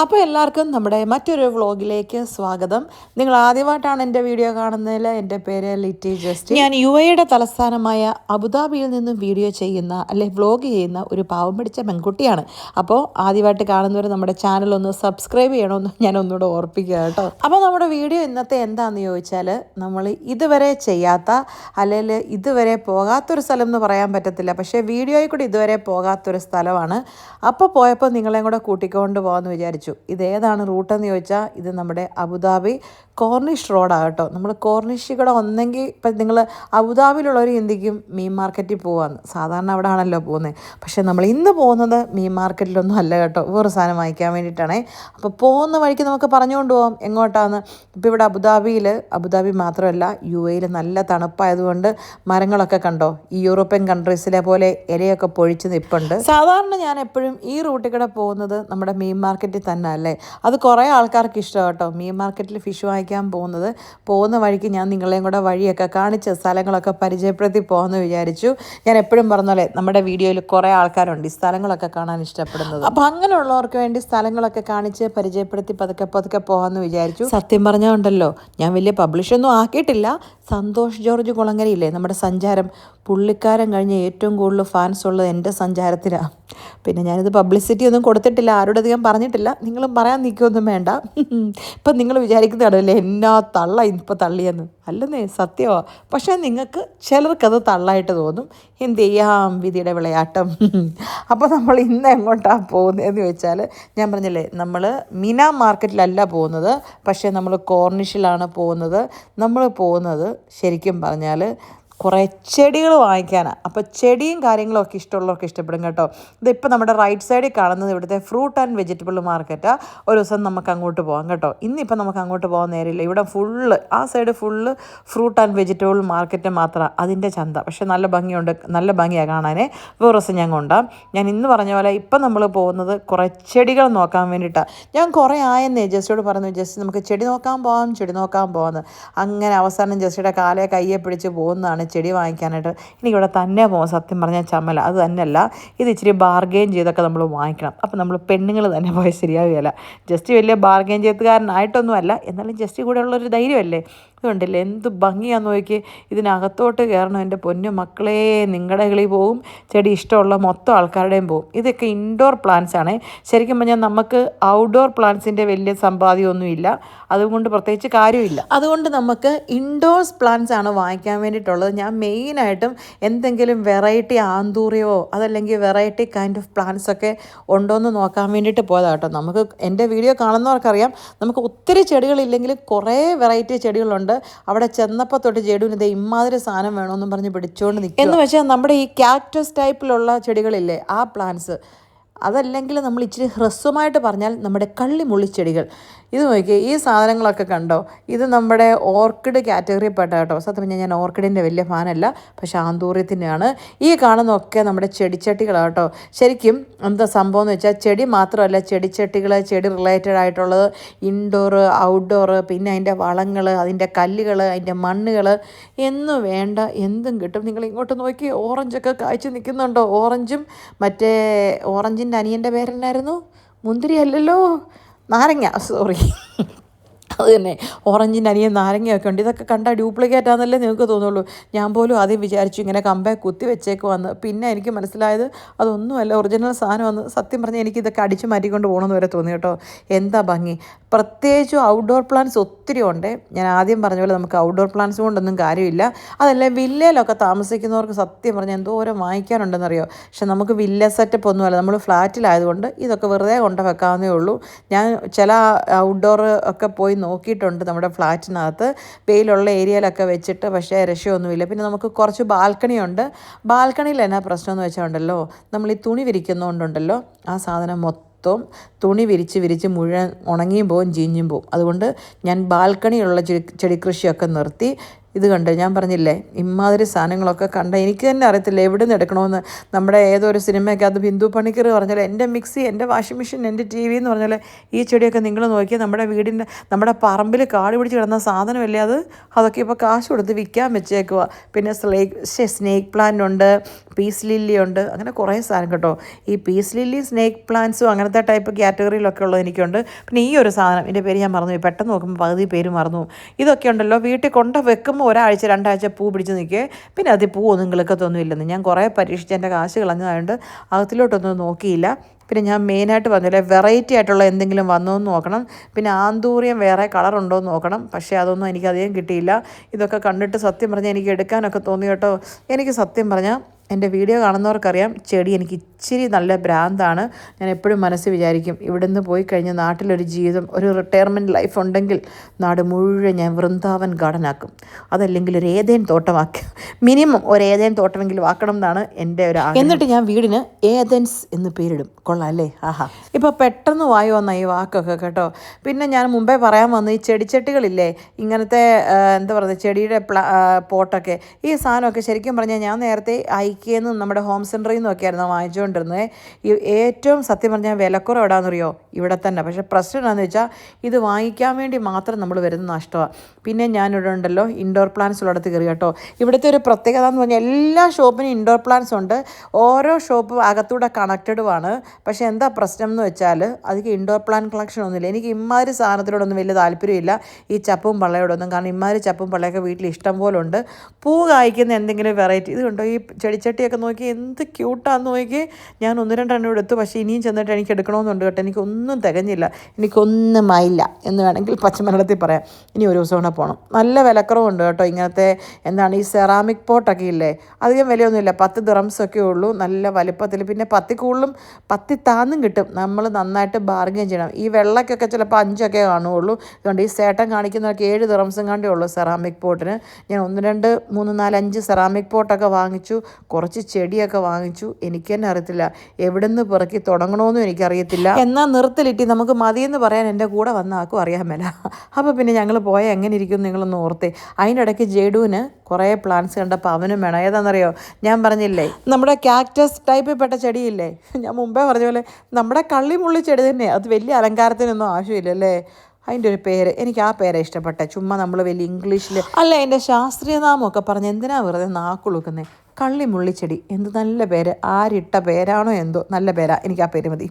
അപ്പോൾ എല്ലാവർക്കും നമ്മുടെ മറ്റൊരു വ്ളോഗിലേക്ക് സ്വാഗതം. നിങ്ങൾ ആദ്യമായിട്ടാണ് എന്റെ വീഡിയോ കാണുന്നതിൽ എന്റെ പേര് ലിറ്റി ജസ്റ്റ്. ഞാൻ യു എയുടെ തലസ്ഥാനമായ അബുദാബിയിൽ നിന്നും വീഡിയോ ചെയ്യുന്ന അല്ലെ വ്ളോഗ് ചെയ്യുന്ന ഒരു പാവം പിടിച്ച പെൺകുട്ടിയാണ്. അപ്പോൾ ആദ്യമായിട്ട് കാണുന്നവർ നമ്മുടെ ചാനൽ ഒന്ന് സബ്സ്ക്രൈബ് ചെയ്യണമെന്ന് ഞാൻ ഒന്നുകൂടെ ഓർപ്പിക്കുക കേട്ടോ. അപ്പോൾ നമ്മുടെ വീഡിയോ ഇന്നത്തെ എന്താണെന്ന് ചോദിച്ചാൽ നമ്മൾ ഇതുവരെ ചെയ്യാത്ത അല്ലെങ്കിൽ ഇതുവരെ പോകാത്തൊരു സ്ഥലം എന്ന് പറയാൻ പറ്റത്തില്ല. പക്ഷേ വീഡിയോയിൽ കൂടി ഇതുവരെ പോകാത്തൊരു സ്ഥലമാണ്. അപ്പോൾ പോയപ്പോൾ നിങ്ങളെയും കൂടെ കൂട്ടിക്കൊണ്ട് പോകാമെന്ന് വിചാരിച്ചു. ഇതേതാണ് റൂട്ടെന്ന് ചോദിച്ചാൽ ഇത് നമ്മുടെ അബുദാബി കോർണിഷ് റോഡാണ് കേട്ടോ. നമ്മൾ കോർണിഷ് കൂടെ ഒന്നെങ്കിൽ ഇപ്പം നിങ്ങൾ അബുദാബിയിലുള്ളവർ ചിന്തിക്കും മീൻ മാർക്കറ്റിൽ പോകാമെന്ന് സാധാരണ അവിടെ ആണല്ലോ പോകുന്നത് പക്ഷേ നമ്മൾ ഇന്ന് പോകുന്നത് മീൻ മാർക്കറ്റിലൊന്നും അല്ല കേട്ടോ. വേറെ സാധനം വാങ്ങിക്കാൻ വേണ്ടിയിട്ടാണേ അപ്പോൾ പോകുന്ന വഴിക്ക് നമുക്ക് പറഞ്ഞുകൊണ്ട് പോകാം എങ്ങോട്ടാന്ന്? ഇപ്പോൾ ഇവിടെ അബുദാബിയിൽ അബുദാബി മാത്രമല്ല യു എയിൽ നല്ല തണുപ്പായതുകൊണ്ട് മരങ്ങളൊക്കെ കണ്ടോ? ഈ യൂറോപ്യൻ കൺട്രീസിലെ പോലെ ഇലയൊക്കെ പൊഴിച്ച് നിൽപ്പുണ്ട് സാധാരണ ഞാൻ എപ്പോഴും ഈ റൂട്ടിൽ കൂടെ പോകുന്നത് നമ്മുടെ മീൻ മാർക്കറ്റിൽ തന്നെ അല്ലേ അത് കുറേ ആൾക്കാർക്ക് ഇഷ്ടം കേട്ടോ. മീൻ മാർക്കറ്റിൽ ഫിഷ് വാങ്ങിക്കാൻ പോകുന്നത്. പോകുന്ന വഴിക്ക് ഞാൻ നിങ്ങളെയും കൂടെ വഴിയൊക്കെ കാണിച്ച് സ്ഥലങ്ങളൊക്കെ പരിചയപ്പെടുത്തി പോകുമെന്ന് വിചാരിച്ചു. ഞാൻ എപ്പോഴും പറഞ്ഞാലെ നമ്മുടെ വീഡിയോയിൽ കുറേ ആൾക്കാരുണ്ട് ഈ സ്ഥലങ്ങളൊക്കെ കാണാൻ ഇഷ്ടപ്പെടുന്നത്. അപ്പോൾ അങ്ങനെയുള്ളവർക്ക് വേണ്ടി സ്ഥലങ്ങളൊക്കെ കാണിച്ച് പരിചയപ്പെടുത്തി പതുക്കെ പതുക്കെ പോകാമെന്ന് വിചാരിച്ചു. സത്യം പറഞ്ഞാൽ ഉണ്ടല്ലോ ഞാൻ വലിയ പബ്ലിഷൊന്നും ആക്കിയിട്ടില്ല. സന്തോഷ് ജോർജ് കുളങ്ങരയില്ലേ? നമ്മുടെ സഞ്ചാരം പുള്ളിക്കാരൻ കഴിഞ്ഞ് ഏറ്റവും കൂടുതൽ ഫാൻസ് ഉള്ളത് എന്റെ സഞ്ചാരത്തിലാണ് പിന്നെ ഞാനിത് പബ്ലിസിറ്റി ഒന്നും കൊടുത്തിട്ടില്ല ആരോട് അധികം പറഞ്ഞിട്ടില്ല. നിങ്ങളും പറയാൻ നിൽക്കുകയൊന്നും വേണ്ട. ഇപ്പം നിങ്ങൾ വിചാരിക്കുന്നതാണല്ലേ എന്നാ തള്ള ഇപ്പോൾ തള്ളിയെന്ന്. അല്ലെന്നേ സത്യമാ പക്ഷേ നിങ്ങൾക്ക് ചിലർക്കത് തള്ളായിട്ട് തോന്നും. എന്ത് ചെയ്യാം വിധിയുടെ വിളയാട്ടം. അപ്പോൾ നമ്മൾ ഇന്ന് എങ്ങോട്ടാണ് പോകുന്നതെന്ന് ചോദിച്ചാൽ ഞാൻ പറഞ്ഞില്ലേ നമ്മൾ മിന മാർക്കറ്റിലല്ല പോകുന്നത്. പക്ഷേ നമ്മൾ കോർണിഷിലാണ് പോകുന്നത്. നമ്മൾ പോകുന്നത് ശരിക്കും പറഞ്ഞാൽ കുറേ ചെടികൾ വാങ്ങിക്കാനാണ് അപ്പോൾ ചെടിയും കാര്യങ്ങളൊക്കെ ഇഷ്ടമുള്ളവർക്ക് ഇഷ്ടപ്പെടും കേട്ടോ. ഇതിപ്പോൾ നമ്മുടെ റൈറ്റ് സൈഡിൽ കാണുന്നത് ഇവിടുത്തെ ഫ്രൂട്ട് ആൻഡ് വെജിറ്റബിൾ മാർക്കറ്റാണ് ഒരു ദിവസം നമുക്ക് അങ്ങോട്ട് പോകാം കേട്ടോ. ഇന്നിപ്പോൾ നമുക്ക് അങ്ങോട്ട് പോകാൻ നേരമില്ല. ഇവിടെ ഫുള്ള് ആ side full fruit and vegetable market മാത്രമാണ് അതിന്റെ ചന്ത. പക്ഷേ നല്ല ഭംഗിയുണ്ട്. നല്ല ഭംഗിയാണ് കാണാനേ. വേറെ ദിവസം ഞാൻ കൊണ്ടാം. ഞാൻ ഇന്ന് പറഞ്ഞ പോലെ ഇപ്പം നമ്മൾ പോകുന്നത് കുറേ ചെടികൾ നോക്കാൻ വേണ്ടിയിട്ടാണ് ഞാൻ കുറേ ആയെന്നേ ജസ്റ്റിയോട് പറഞ്ഞു. ജസ്റ്റ് നമുക്ക് ചെടി നോക്കാൻ പോകാം ചെടി നോക്കാൻ പോകാമെന്ന് അങ്ങനെ അവസാനം ജസ്റ്റിയുടെ കാലേ കയ്യെ പിടിച്ച് പോകുന്നതാണ് ചെടി വാങ്ങിക്കാനായിട്ട്. എനിക്കിവിടെ തന്നെ പോകാം സത്യം പറഞ്ഞാൽ ചമ്മല. അത് തന്നെയല്ല ഇത് ഇച്ചിരി ബാർഗെയിൻ ചെയ്തൊക്കെ നമ്മൾ വാങ്ങിക്കണം. അപ്പോൾ നമ്മൾ പെണ്ണുങ്ങൾ തന്നെ പോയാൽ ശരിയാവുകയില്ല. ജസ്റ്റ് വലിയ ബാർഗെയിൻ ചെയ്തുകാരനായിട്ടൊന്നുമല്ല എന്നാലും ജസ്റ്റ് കൂടെ ഉള്ളൊരു ധൈര്യമല്ലേ? അതുകൊണ്ടില്ലേ എന്ത് ഭംഗിയാന്ന് നോക്കി ഇതിനകത്തോട്ട് കയറണം. എന്റെ പൊന്നു മക്കളെ നിങ്ങളുടെ കിളി പോവും. ചെടി ഇഷ്ടമുള്ള മൊത്തം ആൾക്കാരുടെയും പോവും. ഇതൊക്കെ ഇൻഡോർ പ്ലാന്റ്സ് ആണ്. ശരിക്കും പറഞ്ഞാൽ നമുക്ക് ഔട്ട്ഡോർ പ്ലാന്റ്സിന്റെ വലിയ സമ്പാദ്യമൊന്നുമില്ല. അതുകൊണ്ട് പ്രത്യേകിച്ച് കാര്യമില്ല. അതുകൊണ്ട് നമുക്ക് ഇൻഡോർസ് പ്ലാന്റ്സ് ആണ് വാങ്ങിക്കാൻ വേണ്ടിയിട്ടുള്ളത്. ഞാൻ മെയിനായിട്ടും എന്തെങ്കിലും വെറൈറ്റി ആന്തൂറിയോ അതല്ലെങ്കിൽ വെറൈറ്റി കൈൻഡ് ഓഫ് പ്ലാന്റ്സ് ഒക്കെ ഉണ്ടോയെന്ന് നോക്കാൻ വേണ്ടിയിട്ട് പോയതാണ് കേട്ടോ. നമുക്ക് എന്റെ വീഡിയോ കാണുന്നവർക്കറിയാം. നമുക്ക് ഒത്തിരി ചെടികളില്ലെങ്കിൽ കുറേ വെറൈറ്റി ചെടികളുണ്ട്. അവിടെ ചെന്നപ്പോൾ തൊട്ട് ചെടിന് ഇത് ഇമാതിരി സാധനം വേണമെന്നും പറഞ്ഞ് പിടിച്ചുകൊണ്ട് നിൽക്കും എന്ന് വെച്ചാൽ നമ്മുടെ ഈ ക്യാക്ടസ് ടൈപ്പിലുള്ള ചെടികളില്ലേ ആ പ്ലാന്റ്സ് അതല്ലെങ്കിൽ നമ്മൾ ഇച്ചിരി ഹ്രസ്വമായിട്ട് പറഞ്ഞാൽ നമ്മുടെ കള്ളിമുള്ളിച്ചെടികൾ ഇത് നോക്കിയേ ഈ സാധനങ്ങളൊക്കെ കണ്ടോ? ഇത് നമ്മുടെ ഓർക്കിഡ് കാറ്റഗറി പെട്ട കേട്ടോ. സത്യം പറഞ്ഞാൽ ഞാൻ ഓർക്കിഡിന്റെ വലിയ ഫാനല്ല പക്ഷേ ആന്തൂര്യത്തിന്റെയാണ് ഈ കാണുന്നതൊക്കെ നമ്മുടെ ചെടിച്ചട്ടികളാണ് കേട്ടോ. ശരിക്കും എന്താ സംഭവം എന്ന് വെച്ചാൽ ചെടി മാത്രമല്ല ചെടിച്ചട്ടികൾ ചെടി റിലേറ്റഡ് ആയിട്ടുള്ളത് ഇൻഡോർ ഔട്ട്ഡോർ പിന്നെ അതിന്റെ വളങ്ങൾ അതിന്റെ കല്ലുകൾ അതിന്റെ മണ്ണുകൾ എന്ന് വേണ്ട എന്തും കിട്ടും. നിങ്ങൾ ഇങ്ങോട്ട് നോക്കി ഓറഞ്ചൊക്കെ കായ്ച്ചു നിൽക്കുന്നുണ്ടോ? ഓറഞ്ചും മറ്റേ ഓറഞ്ചിന്റെ അനിയന്റെ പേരെന്നായിരുന്നു? മുന്തിരി അല്ലല്ലോ നാരങ്ങ സോറി അത് തന്നെ. ഓറഞ്ചിന്റെ അനിയൻ നാരങ്ങയൊക്കെ ഉണ്ട്. ഇതൊക്കെ കണ്ടാൽ ഡ്യൂപ്ലിക്കേറ്റ് ആണെന്നല്ലേ നിങ്ങൾക്ക് തോന്നുള്ളൂ. ഞാൻ പോലും ആദ്യം വിചാരിച്ചു ഇങ്ങനെ കമ്പേ കുത്തി വെച്ചേക്ക് വന്ന് പിന്നെ എനിക്ക് മനസ്സിലായത് അതൊന്നുമല്ല. ഒറിജിനൽ സാധനമെന്ന് സത്യം പറഞ്ഞാൽ എനിക്ക് ഇതൊക്കെ അടിച്ചു മാറ്റിക്കൊണ്ട് പോകണമെന്ന് വരെ തോന്നി കേട്ടോ. എന്താ ഭംഗി? പ്രത്യേകിച്ചും ഔട്ട്ഡോർ പ്ലാന്റ്സ് ഒത്തിരി ഉണ്ട്. ഞാൻ ആദ്യം പറഞ്ഞ പോലെ നമുക്ക് ഔട്ട്ഡോർ പ്ലാന്റ്സ് കൊണ്ടൊന്നും കാര്യമില്ല. അതല്ല വില്ലയിലൊക്കെ താമസിക്കുന്നവർക്ക് സത്യം പറഞ്ഞാൽ എന്തോരം വാങ്ങിക്കാനുണ്ടെന്നറിയോ? പക്ഷെ നമുക്ക് വില്ല സെറ്റപ്പ് ഒന്നുമല്ല. നമ്മൾ ഫ്ലാറ്റിലായതുകൊണ്ട് ഇതൊക്കെ വെറുതെ കൊണ്ട് വെക്കാവുന്നേ ഉള്ളൂ. ഞാൻ ചില ഔട്ട്ഡോർ ഒക്കെ പോയി നോക്കിയിട്ടുണ്ട് നമ്മുടെ ഫ്ലാറ്റിനകത്ത്. വെയിലുള്ള ഏരിയയിലൊക്കെ വെച്ചിട്ട് പക്ഷേ രക്ഷയൊന്നുമില്ല. പിന്നെ നമുക്ക് കുറച്ച് ബാൽക്കണി ഉണ്ട്. ബാൽക്കണിയിൽ എന്നാ പ്രശ്നമെന്ന് വെച്ചാൽ നമ്മൾ ഈ തുണി വിരിക്കുന്നതുകൊണ്ടുണ്ടല്ലോ ആ സാധനം മൊത്തം തുണി വിരിച്ച് വിരിച്ച് മുഴുവൻ ഉണങ്ങിയും പോവും ചീഞ്ഞും പോവും. അതുകൊണ്ട് ഞാൻ ബാൽക്കണിയുള്ള ചെടി കൃഷിയൊക്കെ നിർത്തി. ഇത് കണ്ട് ഞാൻ പറഞ്ഞില്ലേ ഇമാതിരി സാധനങ്ങളൊക്കെ കണ്ട എനിക്ക് തന്നെ അറിയത്തില്ല എവിടെ നിന്ന് എടുക്കണമെന്ന്. നമ്മുടെ ഏതൊരു സിനിമയ്ക്കകത്ത് ബിന്ദു പണിക്കർ പറഞ്ഞാൽ എന്റെ മിക്സി എന്റെ വാഷിംഗ് മെഷീൻ എന്റെ ടി വി എന്ന് പറഞ്ഞാൽ ഈ ചെടിയൊക്കെ നിങ്ങൾ നോക്കിയാൽ നമ്മുടെ വീടിന്റെ നമ്മുടെ പറമ്പിൽ കാട് പിടിച്ച് കിടന്ന സാധനമല്ലേ അത്? അതൊക്കെ ഇപ്പോൾ കാശ് കൊടുത്ത് വിൽക്കാൻ വെച്ചേക്കുക പിന്നെ സ്ലേക്ക് സ്നേക്ക് പ്ലാന്റ് ഉണ്ട് പീസ് ലില്ലി ഉണ്ട് അങ്ങനെ കുറേ സാധനം കേട്ടോ. ഈ പീസ് ലില്ലി സ്നേക്ക് പ്ലാന്റ്സും അങ്ങനത്തെ ടൈപ്പ് കാറ്റഗറിയിലൊക്കെ ഉള്ളത് എനിക്കുണ്ട്. പിന്നെ ഈ ഒരു സാധനം എന്റെ പേര് ഞാൻ മറന്നു പെട്ടെന്ന് നോക്കുമ്പോൾ പകുതി പേര് മറന്നു ഇതൊക്കെ ഉണ്ടല്ലോ വീട്ടിൽ കൊണ്ട് വെക്കുമ്പോൾ ഒരാഴ്ച രണ്ടാഴ്ച പൂ പിടിച്ച് നിൽക്കേ. പിന്നെ അതിൽ പൂവൊന്നും കിളുക്കത്തൊന്നും ഇല്ലെന്ന്. ഞാൻ കുറേ പരീക്ഷിച്ച് എന്റെ കാശ് കളഞ്ഞതായതുകൊണ്ട് അകത്തിലോട്ടൊന്നും നോക്കിയില്ല. പിന്നെ ഞാൻ മെയിനായിട്ട് പറഞ്ഞില്ലേ വെറൈറ്റി ആയിട്ടുള്ള എന്തെങ്കിലും വന്നോ എന്ന് നോക്കണം. പിന്നെ ആന്തൂറിയം വേറെ കളറുണ്ടോ എന്ന് നോക്കണം. പക്ഷേ അതൊന്നും എനിക്ക് അധികം കിട്ടിയില്ല. ഇതൊക്കെ കണ്ടിട്ട് സത്യം പറഞ്ഞാൽ എനിക്ക് എടുക്കാനൊക്കെ തോന്നി കേട്ടോ. എനിക്ക് സത്യം പറഞ്ഞാൽ എന്റെ വീഡിയോ കാണുന്നവർക്കറിയാം ചെടി എനിക്ക് ഇച്ചിരി നല്ല ഭ്രാന്താണ്. ഞാൻ എപ്പോഴും മനസ്സിൽ വിചാരിക്കും ഇവിടുന്ന് പോയി കഴിഞ്ഞ് നാട്ടിലൊരു ജീവിതം ഒരു റിട്ടയർമെന്റ് ലൈഫ് ഉണ്ടെങ്കിൽ നാട് മുഴുവൻ ഞാൻ വൃന്ദാവൻ ഗാർഡനാക്കും അതല്ലെങ്കിൽ ഒരു ഏതേൻ തോട്ടമാക്കി. മിനിമം ഒരു ഏതേൻ തോട്ടമെങ്കിലും ആക്കണം എന്നാണ് എന്റെ ഒരു. എന്നിട്ട് ഞാൻ വീടിന് ഏതൻസ് എന്ന് പേരിടും. കൊള്ളാം അല്ലേ? ആഹാ. ഇപ്പോൾ പെട്ടെന്ന് വായി വന്ന ഈ വാക്കൊക്കെ കേട്ടോ. പിന്നെ ഞാൻ മുമ്പേ പറയാൻ വന്നു ഈ ചെടിച്ചട്ടികളില്ലേ? ഇങ്ങനത്തെ എന്താ പറയുക ചെടിയുടെ പ്ലാ പോട്ടൊക്കെ. ഈ സാധനമൊക്കെ ശരിക്കും പറഞ്ഞാൽ ഞാൻ നേരത്തെ ഐക്കിയിൽ നിന്നും നമ്മുടെ ഹോം സെന്ററിൽ നിന്നും ഒക്കെ ആയിരുന്നു വാങ്ങിച്ചുകൊണ്ടിരുന്നത് ഈ ഏറ്റവും സത്യം പറഞ്ഞാൽ വിലക്കുറവ് എവിടെയാണെന്നറിയോ ഇവിടെ തന്നെ. പക്ഷേ പ്രശ്നം എന്താണെന്ന് വെച്ചാൽ ഇത് വാങ്ങിക്കാൻ വേണ്ടി മാത്രം നമ്മൾ വരുന്ന നഷ്ടമാണ് പിന്നെ ഞാനിവിടെ ഉണ്ടല്ലോ ഇൻഡോർ പ്ലാന്റ്സ് ഉള്ളിടത്ത് കയറി കേട്ടോ. ഇവിടുത്തെ ഒരു പ്രത്യേകത എന്ന് പറഞ്ഞാൽ എല്ലാ ഷോപ്പിനും ഇൻഡോർ പ്ലാന്റ്സ് ഉണ്ട്. ഓരോ ഷോപ്പും അകത്തൂടെ കണക്റ്റഡുമാണ് പക്ഷേ എന്താ പ്രശ്നം എന്ന് വെച്ചാൽ അതിക്ക് ഇൻഡോർ പ്ലാന്റ് കളക്ഷൻ ഒന്നുമില്ല. എനിക്ക് ഇമ്മാതിരി സാധനത്തിനോടൊന്നും വലിയ താല്പര്യമില്ല. ഈ ചപ്പും പള്ളയോടൊന്നും. കാരണം ഇമ്മാതിരി ചപ്പും പള്ളയൊക്കെ വീട്ടിൽ ഇഷ്ടം പോലെ ഉണ്ട്. പൂ കായ്ക്കുന്ന എന്തെങ്കിലും വെറൈറ്റി ഇത് കണ്ടോ? ഈ ചെടിച്ചട്ടിയൊക്കെ നോക്കി എന്ത് ക്യൂട്ടാന്ന് നോക്കി. ഞാൻ ഒന്ന് രണ്ടെണ്ണം എടുത്തു. പക്ഷേ ഇനിയും ചെന്നിട്ട് എനിക്ക് എടുക്കണമെന്നുണ്ട് കേട്ടോ. എനിക്കൊന്നും തികഞ്ഞില്ല. എനിക്കൊന്നും ആയില്ല എന്ന് വേണമെങ്കിൽ പച്ചമലയാളത്തിൽ പറയാം. ഇനി ഒരു ദിവസം കൂടെ പോകണം നല്ല വിലക്കുറവുണ്ട് കേട്ടോ ഇങ്ങനത്തെ എന്താണ് ഈ സെറാമിക് പോട്ടൊക്കെ ഇല്ലേ? അധികം വിലയൊന്നുമില്ല. പത്ത് ദ്രംസൊക്കെ ഉള്ളൂ. നല്ല വലിപ്പത്തിൽ. പിന്നെ പത്തി കൂടുതലും പത്തി താന്നും കിട്ടും. നമ്മൾ നന്നായിട്ട് ബാർഗെയിൻ ചെയ്യണം. ഈ വെള്ളക്കൊക്കെ ചിലപ്പോൾ അഞ്ചൊക്കെ കാണുകയുള്ളൂ. അതുകൊണ്ട് ഈ സേട്ടൻ കാണിക്കുന്നതൊക്കെ ഏഴ് ദിറംസും കണ്ടേ ഉള്ളൂ സെറാമിക് പോട്ടിന് ഞാൻ ഒന്ന് രണ്ട് മൂന്ന് നാല് അഞ്ച് സെറാമിക് പോട്ടൊക്കെ വാങ്ങിച്ചു. കുറച്ച് ചെടിയൊക്കെ വാങ്ങിച്ചു. എനിക്ക് തന്നെ അറിയത്തില്ല. എവിടെ നിന്ന് പിറക്കി തുടങ്ങണമെന്നും എനിക്കറിയത്തില്ല. എന്നാൽ നിർത്തലിട്ടി. നമുക്ക് മതിയെന്ന് പറയാൻ എന്റെ കൂടെ വന്ന ആർക്കും അറിയാൻ മേല. അപ്പോൾ പിന്നെ ഞങ്ങൾ പോയാൽ എങ്ങനെ ഇരിക്കും നിങ്ങളൊന്ന് ഓർത്തേ. അതിന്റെ ഇടയ്ക്ക് ജഡുവിന് കുറേ പ്ലാന്റ്സ് കണ്ടപ്പോൾ അവനും വേണം. ഏതാണെന്നറിയോ ഞാൻ പറഞ്ഞില്ലേ നമ്മുടെ ക്യാക്ടസ് ടൈപ്പിൽ പെട്ട ചെടിയില്ലേ? ഞാൻ മുമ്പേ പറഞ്ഞ പോലെ നമ്മുടെ കള്ളിമുള്ളി ചെടി തന്നെ അത് വലിയ അലങ്കാരത്തിനൊന്നും ആവശ്യമില്ല അല്ലേ അതിന്റെ ഒരു പേര്. എനിക്ക് ആ പേരെ ഇഷ്ടപ്പെട്ടെ. ചുമ്മാ നമ്മൾ വലിയ ഇംഗ്ലീഷിൽ അല്ല എന്റെ ശാസ്ത്രീയ നാമമൊക്കെ പറഞ്ഞ് എന്തിനാണ് വെറുതെ നാക്കുളുക്കുന്നത് കള്ളിമുള്ളിച്ചെടി. എന്ത് നല്ല പേര്. ആരിട്ട പേരാണോ എന്തോ നല്ല പേരാ. എനിക്ക് ആ പേര് മതി.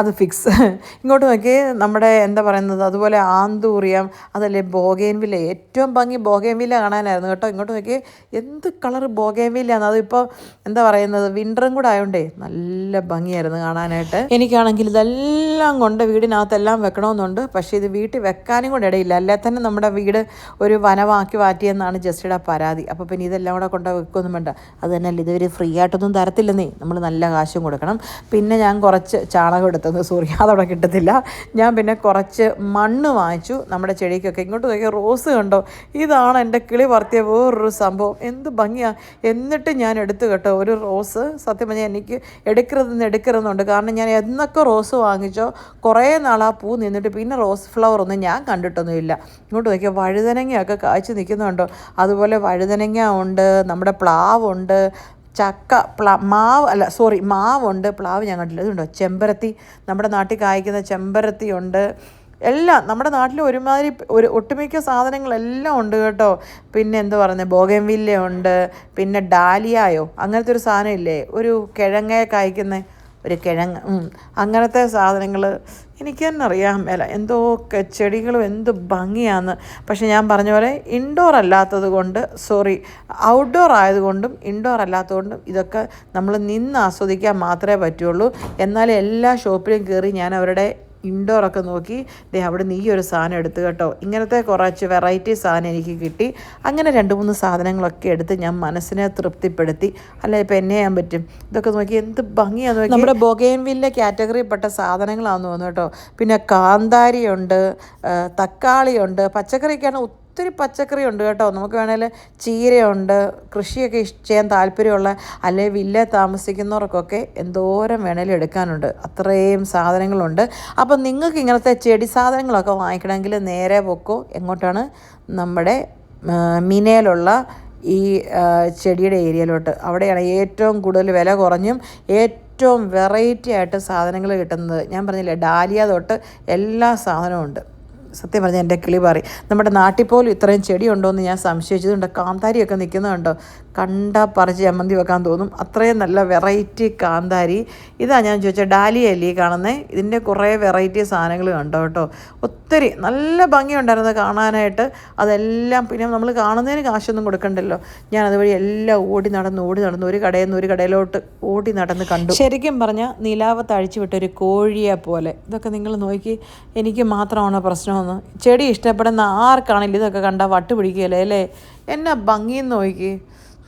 അത് ഫിക്സ് ഇങ്ങോട്ട് നോക്കി നമ്മുടെ എന്താ പറയുന്നത് അതുപോലെ ആന്തൂറിയം അതല്ലേ ബോഗേൻവില്ല. ഏറ്റവും ഭംഗി ബോഗേൻവില്ല കാണാനായിരുന്നു കേട്ടോ. ഇങ്ങോട്ട് നോക്കി എന്ത് കളർ ബോഗേൻവില്ലാണ് അതിപ്പോൾ എന്താ പറയുന്നത് വിന്ററും കൂടെ ആയതുകൊണ്ടേ നല്ല ഭംഗിയായിരുന്നു കാണാനായിട്ട്. എനിക്കാണെങ്കിൽ ഇതെല്ലാം കൊണ്ട് വീടിനകത്തെല്ലാം വെക്കണമെന്നുണ്ട്. പക്ഷേ ഇത് വീട്ടിൽ വെക്കാനും കൂടെ ഇടയില്ല. അല്ലേ തന്നെ നമ്മുടെ വീട് ഒരു വനമാക്കി മാറ്റിയെന്നാണ് ജസ്റ്റിയുടെ പരാതി. അപ്പോൾ പിന്നെ ഇതെല്ലാം കൂടെ കൊണ്ട് വെക്കൊന്നും വേണ്ട. അത് തന്നെയല്ല ഇതുവരെ ഫ്രീ ആയിട്ടൊന്നും തരത്തില്ലെന്നേ. നമ്മൾ നല്ല കാശും കൊടുക്കണം. പിന്നെ ഞാൻ കുറച്ച് ചാണകം എടുത്തത്. സോറി അതവിടെ കിട്ടത്തില്ല. ഞാൻ പിന്നെ കുറച്ച് മണ്ണ് വാങ്ങിച്ചു. നമ്മുടെ ചെടിക്കൊക്കെ ഇങ്ങോട്ട് നോക്കിയാൽ റോസ് കണ്ടോ? ഇതാണ് എന്റെ കിളി പറത്തിയ വേറൊരു സംഭവം. എന്ത് ഭംഗിയാണ് എന്നിട്ട് ഞാൻ എടുത്തു കേട്ടോ ഒരു റോസ്. സത്യം പറഞ്ഞാൽ എനിക്ക് എടുക്കരുതെന്ന് എടുക്കരുതെന്നുണ്ട്. കാരണം ഞാൻ എന്നൊക്കെ റോസ് വാങ്ങിച്ചോ കുറേ നാൾ ആ പൂ നിന്നിട്ട് പിന്നെ റോസ് ഫ്ലവർ ഒന്നും ഞാൻ കണ്ടിട്ടൊന്നുമില്ല. ഇങ്ങോട്ട് നോക്കിയാൽ വഴുതനങ്ങയൊക്കെ കാഴ്ച നിൽക്കുന്നുണ്ടോ? അതുപോലെ വഴുതനങ്ങ ഉണ്ട് നമ്മുടെ പ്ലാവുണ്ട് ചക്ക പ്ല മാവ് അല്ല സോറി മാവുണ്ട്. പ്ലാവ് ഞാൻ കണ്ടില്ല. ഇതുണ്ടോ? ചെമ്പരത്തി. നമ്മുടെ നാട്ടിൽ കായ്ക്കുന്ന ചെമ്പരത്തി ഉണ്ട്. എല്ലാം നമ്മുടെ നാട്ടിൽ ഒരുമാതിരി ഒരു ഒട്ടുമിക്ക സാധനങ്ങളെല്ലാം ഉണ്ട് കേട്ടോ. പിന്നെ എന്ത് പറയുന്നത് ബോഗൻവില്ല ഉണ്ട്. പിന്നെ ഡാലിയായോ? അങ്ങനത്തെ ഒരു സാധനം ഇല്ലേ? ഒരു കിഴങ്ങ കായ്ക്കുന്ന. ഒരു കിഴങ്ങ് അങ്ങനത്തെ സാധനങ്ങൾ എനിക്ക് തന്നെ അറിയാൻ മേല എന്തോ ഒക്കെ ചെടികളും എന്ത് ഭംഗിയാന്ന്. പക്ഷെ ഞാൻ പറഞ്ഞ പോലെ ഇൻഡോർ അല്ലാത്തത് കൊണ്ട് സോറി ഔട്ട്ഡോർ ആയതുകൊണ്ടും ഇൻഡോർ അല്ലാത്തതുകൊണ്ടും ഇതൊക്കെ നമ്മൾ നിന്ന് ആസ്വദിക്കാൻ മാത്രമേ പറ്റുള്ളൂ. എന്നാൽ എല്ലാ ഷോപ്പിലും കയറി ഞാൻ അവരുടെ ഇൻഡോർ ഒക്കെ നോക്കി ദേ അവിടെ നീ ഒരു സാധനം എടുത്ത് കേട്ടോ. ഇങ്ങനത്തെ കുറച്ച് വെറൈറ്റി സാധനം എനിക്ക് കിട്ടി. അങ്ങനെ രണ്ട് മൂന്ന് സാധനങ്ങളൊക്കെ എടുത്ത് ഞാൻ മനസ്സിനെ തൃപ്തിപ്പെടുത്തി. അല്ല ഇപ്പം എന്നെ ചെയ്യാൻ പറ്റും? ഇതൊക്കെ നോക്കി എന്ത് ഭംഗിയാന്ന് നോക്കി. നമ്മുടെ ബൊഗേൻവില്ലെ കാറ്റഗറിയിൽപ്പെട്ട സാധനങ്ങളാണെന്ന് തോന്നുന്നു കേട്ടോ. പിന്നെ കാന്താരിയുണ്ട് തക്കാളിയുണ്ട് പച്ചക്കറിക്കാണ് ഒത്തിരി പച്ചക്കറി ഉണ്ട് കേട്ടോ. നമുക്ക് വേണേൽ ചീരയുണ്ട് കൃഷിയൊക്കെ ചെയ്യാൻ താല്പര്യമുള്ള അല്ലെങ്കിൽ വില്ല താമസിക്കുന്നവർക്കൊക്കെ എന്തോരം വേണേലും എടുക്കാനുണ്ട്. അത്രയും സാധനങ്ങളുണ്ട്. അപ്പം നിങ്ങൾക്ക് ഇങ്ങനത്തെ ചെടി സാധനങ്ങളൊക്കെ വാങ്ങിക്കണമെങ്കിൽ നേരെ പൊക്കോ. എങ്ങോട്ടാണ്? നമ്മുടെ മിനയിലുള്ള ഈ ചെടിയുടെ ഏരിയയിലോട്ട്. അവിടെയാണ് ഏറ്റവും കൂടുതൽ വില കുറഞ്ഞും ഏറ്റവും വെറൈറ്റി ആയിട്ട് സാധനങ്ങൾ കിട്ടുന്നത്. ഞാൻ പറഞ്ഞില്ലേ ഡാലിയ തൊട്ട് എല്ലാ സാധനവും ഉണ്ട്. സത്യം പറഞ്ഞാൽ എന്റെ കിളി പറയും നമ്മുടെ നാട്ടിൽ പോലും ഇത്രയും ചെടി ഉണ്ടോ എന്ന് ഞാൻ സംശയിച്ചതുകൊണ്ട് കാന്താരിയൊക്കെ നിൽക്കുന്നുണ്ടോ കണ്ട? പറിച്ച് ചമ്മന്തി വെക്കാൻ തോന്നും. അത്രയും നല്ല വെറൈറ്റി കാന്താരി. ഇതാ ഞാൻ ചോദിച്ചത് ഡാലിയല്ലേ അല്ലേ കാണുന്നത് ഇതിന്റെ കുറേ വെറൈറ്റി സാധനങ്ങൾ കണ്ടോ കേട്ടോ? ഒത്തിരി നല്ല ഭംഗിയുണ്ടായിരുന്നു കാണാനായിട്ട്. അതെല്ലാം പിന്നെ നമ്മൾ കാണുന്നതിന് കാശൊന്നും കൊടുക്കണ്ടല്ലോ. ഞാൻ അതുവഴി എല്ലാം ഓടി നടന്ന് ഓടി നടന്ന് ഒരു കടയിൽ നിന്ന് ഒരു കടയിലോട്ട് ഓടി നടന്ന് കണ്ടു. ശരിക്കും പറഞ്ഞാൽ നിലാവത്ത് അഴിച്ചു വിട്ട ഒരു കോഴിയെ പോലെ. ഇതൊക്കെ നിങ്ങൾ നോക്കി എനിക്ക് മാത്രമാണ് പ്രശ്നമെന്ന് ചെടി ഇഷ്ടപ്പെടുന്ന ആർക്കാണെങ്കിലും ഇതൊക്കെ കണ്ടാൽ വട്ട് പിടിക്കുകയല്ലേ അല്ലേ? എന്നാ ഭംഗിയെന്ന് നോക്കി.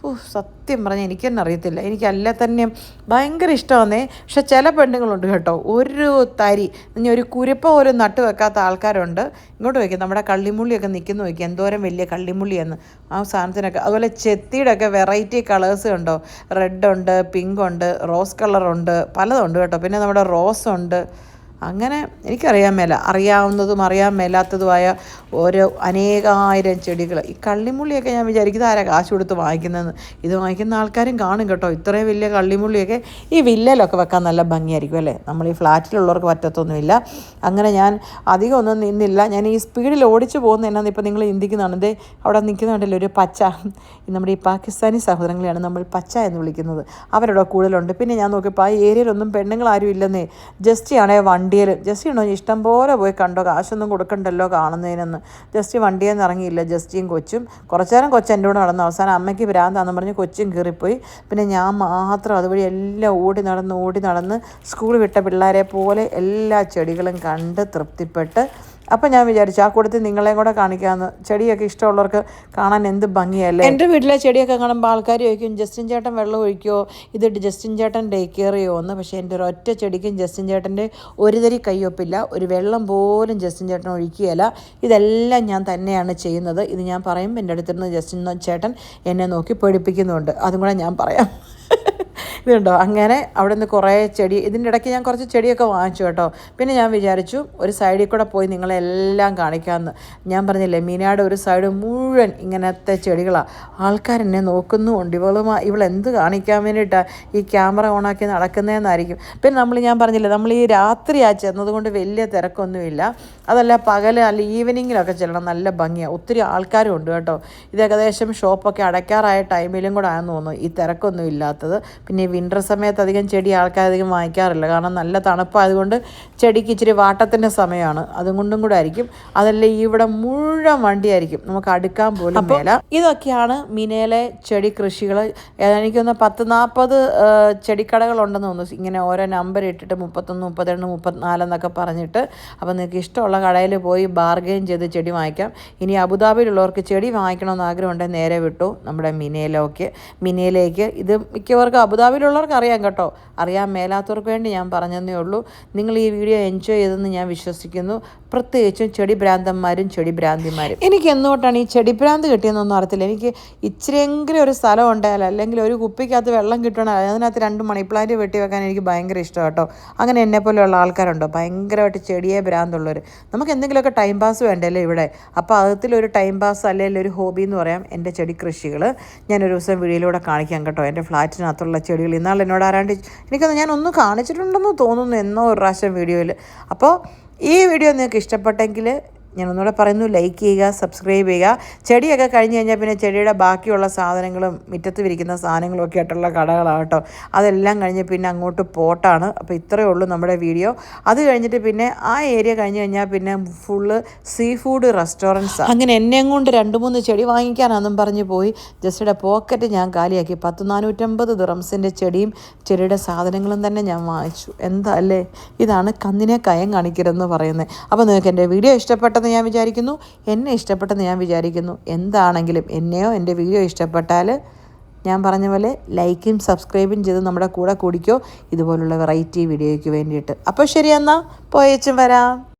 ഓ സത്യം പറഞ്ഞാൽ എനിക്കെന്നെ അറിയത്തില്ല. എനിക്കല്ല തന്നെ ഭയങ്കര ഇഷ്ടമാന്നേ. പക്ഷെ ചില പെണ്ണുങ്ങളുണ്ട് കേട്ടോ. ഒരു തരി ഇനി ഒരു കുരുപ്പ പോലും നട്ട് വെക്കാത്ത ആൾക്കാരുണ്ട്. ഇങ്ങോട്ട് വയ്ക്കും നമ്മുടെ കള്ളിമുള്ളിയൊക്കെ നിൽക്കുന്ന വയ്ക്കും എന്തോരം വലിയ കള്ളിമുള്ളിയെന്ന്. ആ സാധനത്തിനൊക്കെ അതുപോലെ ചെത്തിയുടെ ഒക്കെ വെറൈറ്റി കളേഴ്സ് ഉണ്ടോ റെഡ് ഉണ്ട് പിങ്ക് ഉണ്ട് റോസ് കളറുണ്ട് പലതുണ്ട് കേട്ടോ. പിന്നെ നമ്മുടെ റോസ് ഉണ്ട്. അങ്ങനെ എനിക്കറിയാൻ മേല അറിയാവുന്നതും അറിയാൻ മേലാത്തതുമായ ഓരോ അനേകായിരം ചെടികൾ. ഈ കള്ളിമുള്ളിയൊക്കെ ഞാൻ വിചാരിക്കുന്നത് ആരാ കാശ് കൊടുത്ത് വാങ്ങിക്കുന്നതെന്ന്. ഇത് വാങ്ങിക്കുന്ന ആൾക്കാരും കാണും കേട്ടോ. ഇത്രയും വലിയ കള്ളിമുള്ളിയൊക്കെ ഈ വില്ലയിലൊക്കെ വെക്കാൻ നല്ല ഭംഗിയായിരിക്കും അല്ലേ? നമ്മൾ ഈ ഫ്ലാറ്റിലുള്ളവർക്ക് പറ്റത്തൊന്നുമില്ല. അങ്ങനെ ഞാൻ അധികം ഒന്നും നിന്നില്ല. ഞാൻ ഈ സ്പീഡിൽ ഓടിച്ചു പോകുന്ന എന്നാന്ന് ഇപ്പോൾ നിങ്ങൾ ചിന്തിക്കുന്നതാണ്. ഇതേ അവിടെ നിൽക്കുന്നുണ്ടല്ലോ ഒരു പച്ച. നമ്മുടെ ഈ പാകിസ്ഥാനി സഹോദരങ്ങളെയാണ് നമ്മൾ പച്ച എന്ന് വിളിക്കുന്നത്. അവരുടെ കൂടുതലുണ്ട്. പിന്നെ ഞാൻ നോക്കിയപ്പോൾ ആ ഏരിയയിലൊന്നും പെണ്ണുങ്ങളാരും ഇല്ലെന്നേ. ജസ്റ്റ് ആണേ വണ്ടിയിൽ. ജസ്റ്റ് ഉണ്ടോ? ഇഷ്ടം പോലെ പോയി കണ്ടോ? കാശൊന്നും കൊടുക്കണ്ടല്ലോ കാണുന്നതിനൊന്ന്. ജസ്റ്റ് വണ്ടിയിൽ നിന്ന് ഇറങ്ങിയില്ല. ജസ്റ്റിയും കൊച്ചും. കുറച്ചു നേരം കൊച്ചു എന്റെ കൂടെ നടന്നു. അവസാനം അമ്മയ്ക്ക് ഭ്രാന്താന്ന് പറഞ്ഞ് കൊച്ചും കയറിപ്പോയി പിന്നെ ഞാൻ മാത്രം അതുവഴി എല്ലാം ഓടി നടന്ന് ഓടി നടന്ന് സ്കൂൾ വിട്ട പിള്ളേരെ പോലെ എല്ലാ ചെടികളും കണ്ട് തൃപ്തിപ്പെട്ട് അപ്പം ഞാൻ വിചാരിച്ചു ആ കൂട്ടത്തിൽ നിങ്ങളെയും കൂടെ കാണിക്കാമെന്ന് ചെടിയൊക്കെ ഇഷ്ടമുള്ളവർക്ക് കാണാൻ എന്ത് ഭംഗിയല്ലേ? എന്റെ വീട്ടിലെ ചെടിയൊക്കെ കാണുമ്പോൾ ആൾക്കാർ ചോദിക്കും ജസ്റ്റിൻ ചേട്ടൻ വെള്ളം ഒഴിക്കുമോ ഇത് ജസ്റ്റിൻ ചേട്ടൻ ടേക്ക് കെയർ ചെയ്യുമോ എന്ന്. പക്ഷേ എന്റെ ഒറ്റ ചെടിക്കും ജസ്റ്റിൻ ചേട്ടന്റെ ഒരു തരി കയ്യൊപ്പില്ല. ഒരു വെള്ളം പോലും ജസ്റ്റിൻ ചേട്ടൻ ഒഴിക്കുകയില്ല. ഇതെല്ലാം ഞാൻ തന്നെയാണ് ചെയ്യുന്നത്. ഇത് ഞാൻ പറയും എന്റെ അടുത്തിരുന്ന് ജസ്റ്റിൻ ചേട്ടൻ എന്നെ നോക്കി പേടിപ്പിക്കുന്നുണ്ട്. അതും കൂടെ ഞാൻ പറയാം. ഇതുണ്ടോ? അങ്ങനെ അവിടെ നിന്ന് കുറേ ചെടി ഇതിന്റെ ഇടയ്ക്ക് ഞാൻ കുറച്ച് ചെടിയൊക്കെ വാങ്ങിച്ചു കേട്ടോ. പിന്നെ ഞാൻ വിചാരിച്ചു ഒരു സൈഡിൽ കൂടെ പോയി നിങ്ങളെല്ലാം കാണിക്കാമെന്ന്. ഞാൻ പറഞ്ഞില്ലേ മീനാട് ഒരു സൈഡ് മുഴുവൻ ഇങ്ങനത്തെ ചെടികളാണ് ആൾക്കാരെന്നെ നോക്കുന്നുമുണ്ട് ഇവളും ഇവളെന്ത് കാണിക്കാൻ വേണ്ടിയിട്ടാണ് ഈ ക്യാമറ ഓണാക്കി നടക്കുന്നതെന്നായിരിക്കും. പിന്നെ നമ്മൾ ഞാൻ പറഞ്ഞില്ലേ നമ്മൾ ഈ രാത്രിയാ ചെന്നതുകൊണ്ട് വലിയ തിരക്കൊന്നുമില്ല. അതല്ല പകൽ അല്ല ഈവനിങ്ങിലൊക്കെ ചെല്ലണം നല്ല ഭംഗിയാണ് ഒത്തിരി ആൾക്കാരും ഉണ്ട് കേട്ടോ. ഇത് ഏകദേശം ഷോപ്പൊക്കെ അടയ്ക്കാറായ ടൈമിലും കൂടെ ആണെന്ന് തോന്നുന്നു ഈ തിരക്കൊന്നും ഇല്ലാത്തത്. പിന്നെ വിന്റർ സമയത്ത് അധികം ചെടി ആൾക്കാർ അധികം വാങ്ങിക്കാറില്ല. കാരണം നല്ല തണുപ്പായതുകൊണ്ട് ചെടിക്ക് ഇച്ചിരി വാട്ടത്തിന്റെ സമയമാണ്. അതുകൊണ്ടും കൂടെ ആയിരിക്കും. അതല്ല ഇവിടെ മുഴുവൻ വണ്ടിയായിരിക്കും. നമുക്ക് അടുക്കാൻ പോലും മേല. ഇതൊക്കെയാണ് മിനയിലെ ചെടി കൃഷികൾ. എനിക്കൊന്ന് പത്ത് നാൽപ്പത് ചെടിക്കടകളുണ്ടെന്ന് തോന്നുന്നു. ഇങ്ങനെ ഓരോ നമ്പർ ഇട്ടിട്ട് മുപ്പത്തൊന്ന് മുപ്പത്തിരണ്ട് മുപ്പത്തിനാലെന്നൊക്കെ പറഞ്ഞിട്ട്. അപ്പോൾ നിങ്ങൾക്ക് ഇഷ്ടമുള്ള കടയിൽ പോയി ബാർഗെയിൻ ചെയ്ത് ചെടി വാങ്ങിക്കാം. ഇനി അബുദാബിയിലുള്ളവർക്ക് ചെടി വാങ്ങിക്കണമെന്ന് ആഗ്രഹമുണ്ടെങ്കിൽ നേരെ വിട്ടു. നമ്മുടെ മിനയിലേക്ക് മിനയിലേക്ക്. ഇത് മിക്കവർക്കും അബുദാബിയിലുള്ളവർക്ക് അറിയാം കേട്ടോ. അറിയാൻ മേലാത്തവർക്ക് വേണ്ടി ഞാൻ പറഞ്ഞതേ ഉള്ളൂ. നിങ്ങൾ ഈ വീഡിയോ എൻജോയ് ചെയ്തെന്ന് ഞാൻ വിശ്വസിക്കുന്നു. പ്രത്യേകിച്ചും ചെടി ഭ്രാന്തന്മാരും ചെടി ഭ്രാന്തിമാരും. എനിക്ക് എന്തുകൊണ്ടാണ് ഈ ചെടി ഭ്രാന്ത് കിട്ടിയെന്നൊന്നും അറിയത്തില്ല. എനിക്ക് ഇച്ചിരിയെങ്കിലും ഒരു സ്ഥലം ഉണ്ടായാലും അല്ലെങ്കിൽ ഒരു കുപ്പിക്കകത്ത് വെള്ളം കിട്ടണം അതിനകത്ത് രണ്ട് മണി പ്ലാന്റ് വെട്ടി വെക്കാൻ എനിക്ക് ഭയങ്കര ഇഷ്ടം കേട്ടോ. അങ്ങനെ എന്നെ പോലെയുള്ള ആൾക്കാരുണ്ടോ? ഭയങ്കരമായിട്ട് ചെടിയെ ഭ്രാന്തുള്ളവർ നമുക്ക് എന്തെങ്കിലുമൊക്കെ ടൈം പാസ് വേണ്ടല്ലേ ഇവിടെ? അപ്പോൾ അതിലൊരു ടൈം പാസ് അല്ലെങ്കിൽ ഒരു ഹോബി എന്ന് പറയാം എന്റെ ചെടി കൃഷികൾ ഞാനൊരു ദിവസം വീഡിയോയിലൂടെ കാണിക്കാം കേട്ടോ. എന്റെ ഫ്ലാറ്റിനകത്തുള്ള ചെടികൾ ഇന്നാൾ എന്നോട് ആരാണ്ട് എനിക്കൊന്ന് ഞാൻ ഒന്ന് കാണിച്ചിട്ടുണ്ടെന്ന് തോന്നുന്നു എന്നോ ഒരു പ്രാവശ്യം വീഡിയോയിൽ. അപ്പോൾ ഈ വീഡിയോ നിങ്ങൾക്ക് ഇഷ്ടപ്പെട്ടെങ്കിൽ ഞാൻ ഒന്നുകൂടെ പറയുന്നു ലൈക്ക് ചെയ്യുക സബ്സ്ക്രൈബ് ചെയ്യുക. ചെടിയൊക്കെ കഴിഞ്ഞ് കഴിഞ്ഞാൽ പിന്നെ ചെടിയുടെ ബാക്കിയുള്ള സാധനങ്ങളും മുറ്റത്ത് വിരിക്കുന്ന സാധനങ്ങളും ഒക്കെ ആയിട്ടുള്ള കടകളാണ് അതെല്ലാം കഴിഞ്ഞ് പിന്നെ അങ്ങോട്ട് പോട്ടാണ്. അപ്പോൾ ഇത്രയേ ഉള്ളൂ നമ്മുടെ വീഡിയോ. അത് കഴിഞ്ഞിട്ട് പിന്നെ ആ ഏരിയ കഴിഞ്ഞ് കഴിഞ്ഞാൽ പിന്നെ ഫുള്ള് സീ ഫുഡ് റെസ്റ്റോറന്റ്സ് അങ്ങനെ എന്നെയും കൊണ്ട് രണ്ട് മൂന്ന് ചെടി വാങ്ങിക്കാനാണെന്നും പറഞ്ഞ് പോയി. ജസ്റ്റിയുടെ പോക്കറ്റ് ഞാൻ കാലിയാക്കി. പത്ത് നാനൂറ്റമ്പത് ദിറംസിന്റെ ചെടിയും ചെടിയുടെ സാധനങ്ങളും തന്നെ ഞാൻ വാങ്ങിച്ചു. എന്താ അല്ലേ? ഇതാണ് കന്നിനെ കയം കാണിക്കരുതെന്ന് പറയുന്നത്. അപ്പോൾ നിങ്ങൾക്ക് എന്റെ വീഡിയോ ഇഷ്ടപ്പെട്ട ഇഷ്ടപ്പെട്ടെന്ന് ഞാൻ വിചാരിക്കുന്നു. എന്നെ ഇഷ്ടപ്പെട്ടെന്ന് ഞാൻ വിചാരിക്കുന്നു. എന്താണെങ്കിലും എന്നെയോ എന്റെ വീഡിയോ ഇഷ്ടപ്പെട്ടാൽ ഞാൻ പറഞ്ഞ പോലെ ലൈക്കും സബ്സ്ക്രൈബും ചെയ്ത് നമ്മുടെ കൂടെ കൂടിക്കോ. ഇതുപോലുള്ള വെറൈറ്റി വീഡിയോയ്ക്ക് വേണ്ടിയിട്ട്. അപ്പോൾ ശരി എന്നാൽ പോയേച്ചും വരാം.